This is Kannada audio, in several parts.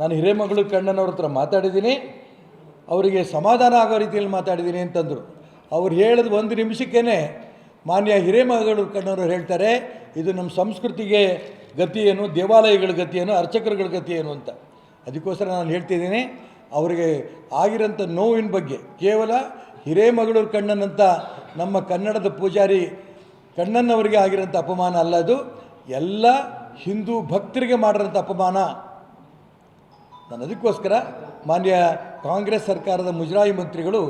ನಾನು ಹಿರೇಮಗಳು ಕಣ್ಣನವ್ರ ಹತ್ರ ಮಾತಾಡಿದ್ದೀನಿ, ಅವರಿಗೆ ಸಮಾಧಾನ ಆಗೋ ರೀತಿಯಲ್ಲಿ ಮಾತಾಡಿದ್ದೀನಿ ಅಂತಂದರು. ಅವ್ರು ಹೇಳಿದ ಒಂದು ನಿಮಿಷಕ್ಕೇ ಮಾನ್ಯ ಹಿರೇಮಗಳು ಕಣ್ಣವರು ಹೇಳ್ತಾರೆ, ಇದು ನಮ್ಮ ಸಂಸ್ಕೃತಿಗೆ ಗತಿ ಏನು, ದೇವಾಲಯಗಳ ಗತಿ ಏನು, ಅರ್ಚಕರುಗಳ ಗತಿ ಏನು ಅಂತ. ಅದಕ್ಕೋಸ್ಕರ ನಾನು ಹೇಳ್ತಿದ್ದೀನಿ, ಅವರಿಗೆ ಆಗಿರೋಂಥ ನೋವಿನ ಬಗ್ಗೆ, ಕೇವಲ ಹಿರೇಮಗಳೂರು ಕಣ್ಣನಂತ ನಮ್ಮ ಕನ್ನಡದ ಪೂಜಾರಿ ಕಣ್ಣನವರಿಗೆ ಆಗಿರೋಂಥ ಅಪಮಾನ ಅಲ್ಲ ಅದು. ಎಲ್ಲ ಹಿಂದೂ ಭಕ್ತರಿಗೆ ಮಾಡಿರೋಂಥ ಅಪಮಾನ. ನಾನು ಅದಕ್ಕೋಸ್ಕರ ಮಾನ್ಯ ಕಾಂಗ್ರೆಸ್ ಸರ್ಕಾರದ ಮುಜರಾಯಿ ಮಂತ್ರಿಗಳು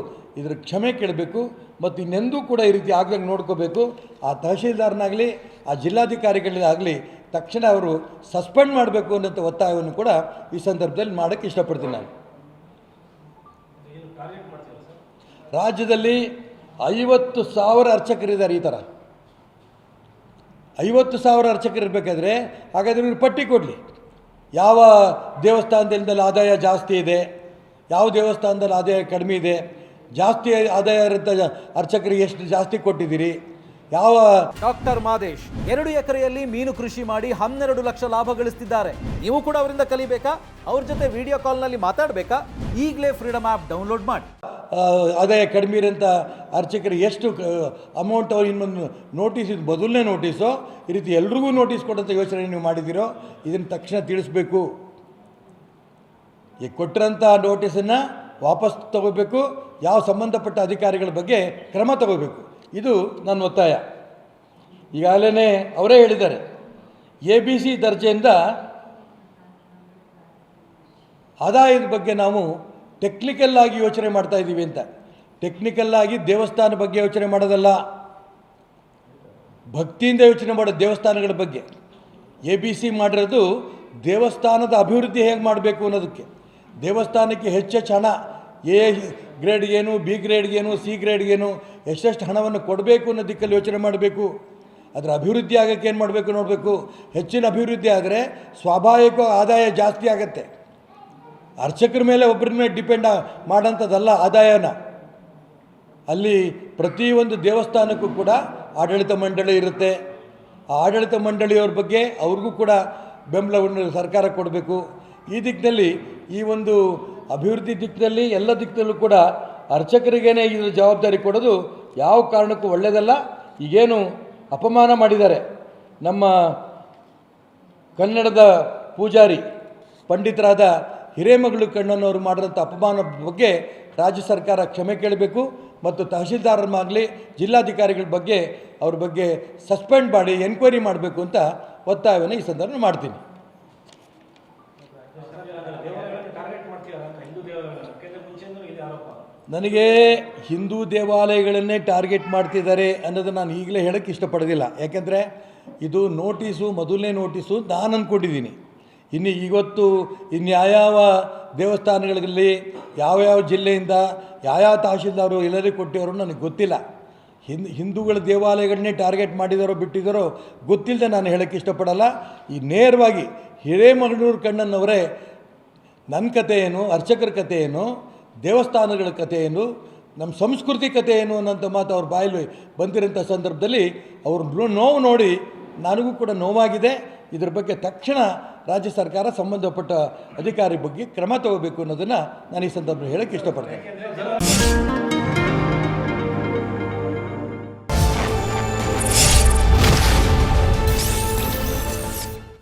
ಇದರ ಕ್ಷಮೆ ಕೇಳಬೇಕು ಮತ್ತು ಇನ್ನೆಂದೂ ಕೂಡ ಈ ರೀತಿ ಆಗದಂಗೆ ನೋಡ್ಕೋಬೇಕು. ಆ ತಹಶೀಲ್ದಾರ್ನಾಗಲಿ, ಆ ಜಿಲ್ಲಾಧಿಕಾರಿಗಳಾಗಲಿ ತಕ್ಷಣ ಅವರು ಸಸ್ಪೆಂಡ್ ಮಾಡಬೇಕು ಅನ್ನೋಂಥ ಒತ್ತಾಯವನ್ನು ಕೂಡ ಈ ಸಂದರ್ಭದಲ್ಲಿ ಮಾಡೋಕ್ಕೆ ಇಷ್ಟಪಡ್ತೀನಿ ನಾನು. ರಾಜ್ಯದಲ್ಲಿ ಐವತ್ತು ಸಾವಿರ ಅರ್ಚಕರಿದ್ದಾರೆ ಈ ಥರ. ಐವತ್ತು ಸಾವಿರ ಅರ್ಚಕರು ಇರಬೇಕಾದ್ರೆ ಹಾಗಾದ್ರೆ ಇವ್ರು ಪಟ್ಟಿ ಕೊಡಲಿ. ಯಾವ ದೇವಸ್ಥಾನದಿಂದ ಆದಾಯ ಜಾಸ್ತಿ ಇದೆ, ಯಾವ ದೇವಸ್ಥಾನದಲ್ಲಿ ಆದಾಯ ಕಡಿಮೆ ಇದೆ, ಜಾಸ್ತಿ ಆದಾಯ ಇರುತ್ತ ಅರ್ಚಕರಿಗೆ ಎಷ್ಟು ಜಾಸ್ತಿ ಕೊಟ್ಟಿದ್ದೀರಿ, ಯಾವ ಡಾಕ್ಟರ್ ಮಾದೇಶ್ ಎರಡು ಎಕರೆಯಲ್ಲಿ ಮೀನು ಕೃಷಿ ಮಾಡಿ ಹನ್ನೆರಡು ಲಕ್ಷ ಲಾಭ ಗಳಿಸ್ತಿದ್ದಾರೆ. ನೀವು ಕೂಡ ಅವರಿಂದ ಕಲಿಬೇಕಾ? ಅವ್ರ ಜೊತೆ ವಿಡಿಯೋ ಕಾಲ್ನಲ್ಲಿ ಮಾತಾಡಬೇಕಾ? ಈಗಲೇ ಫ್ರೀಡಮ್ ಆ್ಯಪ್ ಡೌನ್ಲೋಡ್ ಮಾಡಿ. ಆದಾಯ ಕಡಿಮೆ ಇರೋಂಥ ಅರ್ಚಕರಿಗೆ ಎಷ್ಟು ಅಮೌಂಟ್ ಅವ್ರು ಇನ್ನೊಂದು ನೋಟಿಸ್ ಇದು ಮೊದಲನೇ ನೋಟಿಸು ಈ ರೀತಿ ಎಲ್ರಿಗೂ ನೋಟಿಸ್ ಕೊಡೋಂಥ ಯೋಚನೆ ನೀವು ಮಾಡಿದ್ದೀರೋ, ಇದನ್ನು ತಕ್ಷಣ ತಿಳಿಸ್ಬೇಕು. ಈ ಕೊಟ್ಟಿರೋಂಥ ನೋಟಿಸನ್ನು ವಾಪಸ್ ತಗೋಬೇಕು, ಯಾವ ಸಂಬಂಧಪಟ್ಟ ಅಧಿಕಾರಿಗಳ ಬಗ್ಗೆ ಕ್ರಮ ತಗೋಬೇಕು. ಇದು ನನ್ನ ಒತ್ತಾಯ. ಈಗಾಗಲೇ ಅವರೇ ಹೇಳಿದ್ದಾರೆ ಎ ಬಿ ಸಿ ದರ್ಜೆಯಿಂದ ಆದಾಯದ ಬಗ್ಗೆ ನಾವು ಟೆಕ್ನಿಕಲ್ ಆಗಿ ಯೋಚನೆ ಮಾಡ್ತಾ ಇದ್ದೀವಿ ಅಂತ. ಟೆಕ್ನಿಕಲ್ ಆಗಿ ದೇವಸ್ಥಾನ ಬಗ್ಗೆ ಯೋಚನೆ ಮಾಡೋದಲ್ಲ. ಭಕ್ತಿಯಿಂದ ಯೋಚನೆ ಮಾಡೋ ದೇವಸ್ಥಾನಗಳ ಬಗ್ಗೆ. ಎ ಬಿ ಸಿ ಮಾಡಿರೋದು ದೇವಸ್ಥಾನದ ಅಭಿವೃದ್ಧಿ ಹೇಗೆ ಮಾಡಬೇಕು ಅನ್ನೋದಕ್ಕೆ. ದೇವಸ್ಥಾನಕ್ಕೆ ಹೆಚ್ಚೆಚ್ಚು ಹಣ ಎ ಗ್ರೇಡ್ಗೇನು ಬಿ ಗ್ರೇಡ್ಗೇನು ಸಿ ಗ್ರೇಡ್ಗೇನು ಎಷ್ಟೆಷ್ಟು ಹಣವನ್ನು ಕೊಡಬೇಕು ಅನ್ನೋ ದಿಕ್ಕಲ್ಲಿ ಯೋಚನೆ ಮಾಡಬೇಕು. ಅದರ ಅಭಿವೃದ್ಧಿ ಆಗೋಕ್ಕೆ ಏನು ಮಾಡಬೇಕು ನೋಡಬೇಕು. ಹೆಚ್ಚಿನ ಅಭಿವೃದ್ಧಿ ಆದರೆ ಸ್ವಾಭಾವಿಕ ಆದಾಯ ಜಾಸ್ತಿ ಆಗತ್ತೆ. ಅರ್ಚಕರ ಮೇಲೆ ಒಬ್ಬರ ಮೇಲೆ ಡಿಪೆಂಡ್ ಮಾಡೋಂಥದ್ದಲ್ಲ ಆದಾಯನ. ಅಲ್ಲಿ ಪ್ರತಿಯೊಂದು ದೇವಸ್ಥಾನಕ್ಕೂ ಕೂಡ ಆಡಳಿತ ಮಂಡಳಿ ಇರುತ್ತೆ. ಆ ಆಡಳಿತ ಮಂಡಳಿಯವ್ರ ಬಗ್ಗೆ ಅವ್ರಿಗೂ ಕೂಡ ಬೆಂಬಲವನ್ನು ಸರ್ಕಾರ ಕೊಡಬೇಕು. ಈ ದಿಕ್ಕಿನಲ್ಲಿ ಈ ಒಂದು ಅಭಿವೃದ್ಧಿ ದಿಕ್ಕಿನಲ್ಲಿ ಎಲ್ಲ ದಿಕ್ಕಿನಲ್ಲೂ ಕೂಡ ಅರ್ಚಕರಿಗೇನೆ ಇದರ ಜವಾಬ್ದಾರಿ ಕೊಡೋದು ಯಾವ ಕಾರಣಕ್ಕೂ ಒಳ್ಳೆಯದಲ್ಲ ಈಗೇನು ಅಪಮಾನ ಮಾಡಿದ್ದಾರೆ. ನಮ್ಮ ಕನ್ನಡದ ಪೂಜಾರಿ, ಪಂಡಿತರಾದ ಹಿರೇಮಗಳು ಕಣ್ಣನವರು ಮಾಡಿದಂಥ ಅಪಮಾನ ಬಗ್ಗೆ ರಾಜ್ಯ ಸರ್ಕಾರ ಕ್ಷಮೆ ಕೇಳಬೇಕು ಮತ್ತು ತಹಶೀಲ್ದಾರರಾಗಲಿ ಜಿಲ್ಲಾಧಿಕಾರಿಗಳ ಬಗ್ಗೆ ಅವ್ರ ಬಗ್ಗೆ ಸಸ್ಪೆಂಡ್ ಮಾಡಿ ಎನ್ಕ್ವೈರಿ ಮಾಡಬೇಕು ಅಂತ ಒತ್ತಾಯವನ್ನು ಈ ಸಂದರ್ಭ ಮಾಡ್ತೀನಿ. ನನಗೆ ಹಿಂದೂ ದೇವಾಲಯಗಳನ್ನೇ ಟಾರ್ಗೆಟ್ ಮಾಡ್ತಿದ್ದಾರೆ ಅನ್ನೋದು ನಾನು ಈಗಲೇ ಹೇಳೋಕ್ಕೆ ಇಷ್ಟಪಡೋದಿಲ್ಲ. ಯಾಕೆಂದರೆ ಇದು ನೋಟಿಸು, ಮೊದಲನೇ ನೋಟಿಸು ನಾನು ಅಂದ್ಕೊಂಡಿದ್ದೀನಿ. ಇನ್ನು ಇವತ್ತು ಇನ್ಯಾವ ದೇವಸ್ಥಾನಗಳಲ್ಲಿ ದೇವಸ್ಥಾನಗಳಲ್ಲಿ ಯಾವ ಜಿಲ್ಲೆಯಿಂದ ಯಾವ್ಯಾವ ತಹಶೀಲ್ದಾರು ಎಲ್ಲರಿಗೆ ಕೊಟ್ಟಿರೋ ನನಗೆ ಗೊತ್ತಿಲ್ಲ. ಹಿಂದ್, ಹಿಂದೂಗಳ ದೇವಾಲಯಗಳನ್ನೇ ಟಾರ್ಗೆಟ್ ಮಾಡಿದಾರೋ ಬಿಟ್ಟಿದ್ದಾರೋ ಗೊತ್ತಿಲ್ಲದೆ ನಾನು ಹೇಳೋಕ್ಕೆ ಇಷ್ಟಪಡಲ್ಲ. ಈ ನೇರವಾಗಿ ಹಿರೇಮಗಳೂರು ಕಣ್ಣನವರೇ ನನ್ನ ಕತೆ ಏನು, ಅರ್ಚಕರ ಕತೆ ಏನು, ದೇವಸ್ಥಾನಗಳ ಕತೆ ಏನು ನಮ್ಮ ಸಂಸ್ಕೃತಿ ಕತೆ ಏನು ಅನ್ನೋಂಥ ಮಾತು ಅವ್ರ ಬಾಯಲ್ಲಿ ಬಂದಿರೋಂಥ ಸಂದರ್ಭದಲ್ಲಿ ಅವ್ರ ನೋವು ನೋಡಿ ನನಗೂ ಕೂಡ ನೋವಾಗಿದೆ. ಇದ್ರ ಬಗ್ಗೆ ತಕ್ಷಣ ರಾಜ್ಯ ಸರ್ಕಾರ ಸಂಬಂಧಪಟ್ಟ ಅಧಿಕಾರಿ ಬಗ್ಗೆ ಕ್ರಮ ತಗೋಬೇಕು ಅನ್ನೋದನ್ನು ನಾನು ಈ ಸಂದರ್ಭದಲ್ಲಿ ಹೇಳೋಕ್ಕೆ ಇಷ್ಟಪಡ್ತೇನೆ.